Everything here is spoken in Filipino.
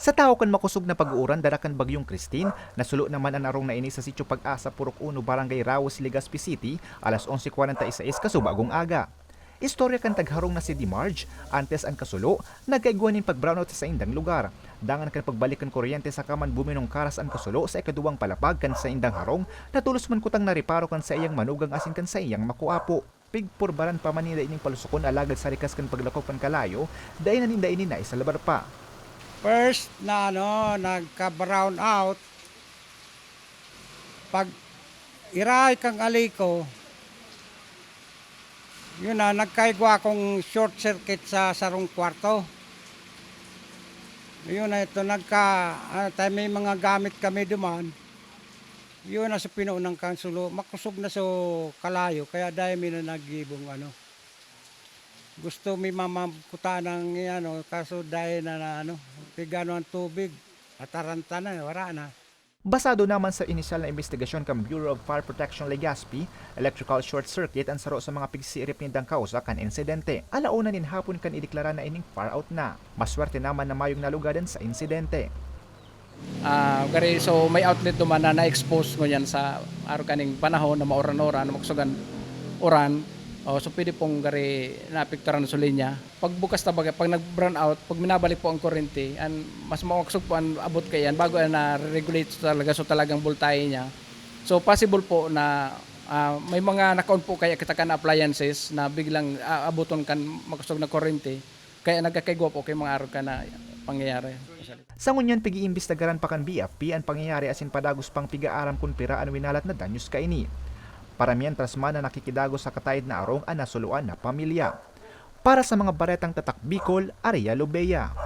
Sa tao kan makusog na pag-uuran darakan bagyong Christine, nasulo naman ang arong na ini sa sitio Pag-asa Purok 1 Barangay Rawos, Legazpi City, alas 11.46 kasubagong aga. Istorya kan tagharong na si Dimarge, antes ang kasulo, nagkaiguan ning pag-brownout sa indang lugar. Dangan kan pagbalik kan kuryente sa kaman buminong karas ang kasulo sa ikaduwang palapag kan sa indang harong, natulos man kutang nariparo kan sa iyang manugang asin kan sa iyang makuapo. Pigpurbaran pa man nila ining palusokon alagad sa rikas kan paglakop kan kalayo, dayon na ninda ini na isa labar pa. First na ano, nagka-brown out. Pag iray kang aliko, yun na, nagkaigwa akong short circuit sa sarong kwarto. Yun na ito, nagka, ano, tayo may mga gamit kami duman. Yun na sa pinuunang kansulo, makusog na sa kalayo, kaya dahil may na nagibong ano. Gusto may mamaputa ng ano, kaso dahil na, na ano, pigano ang tubig, ataranta na, wala na. Basado naman sa inisyal na investigasyon kang Bureau of Fire Protection Legazpi, electrical short circuit ang saro sa mga pigsirip ni dang kausa kan insidente. Alauna nin hapon kan ideklara na ining far out na. Maswerte naman na mayong nalugadan sa insidente. Ah, gari so may outlet duman na na-expose ko yan sa araw kaning panahon na mauran-oran, na maksugan oran. Oh, so pwede pong gari naapektuhan sa linya. Pag bukas na baga, pag nag-brown out, pag minabalik po ang kuryente, an mas mamaksog po ang abot kay yan bago na regulate talaga so talagang voltahe niya. So possible po na ah, may mga naka-on po kaya kita kan appliances na biglang ah, abuton kan makusog na kuryente. Kaya nagkakaigwa po kay mga araw ka na pangyayari. Sa ngunyan pigi-imbestagaran pa kan BFP ang pangyayari asin padagos pang piga-aram kun pira an winalat na danyos kaini. Para mientras man na nakikidago sa katayid na arong ang nasuluan na pamilya. Para sa mga baretang tatak Bicol, Aria Lobeya.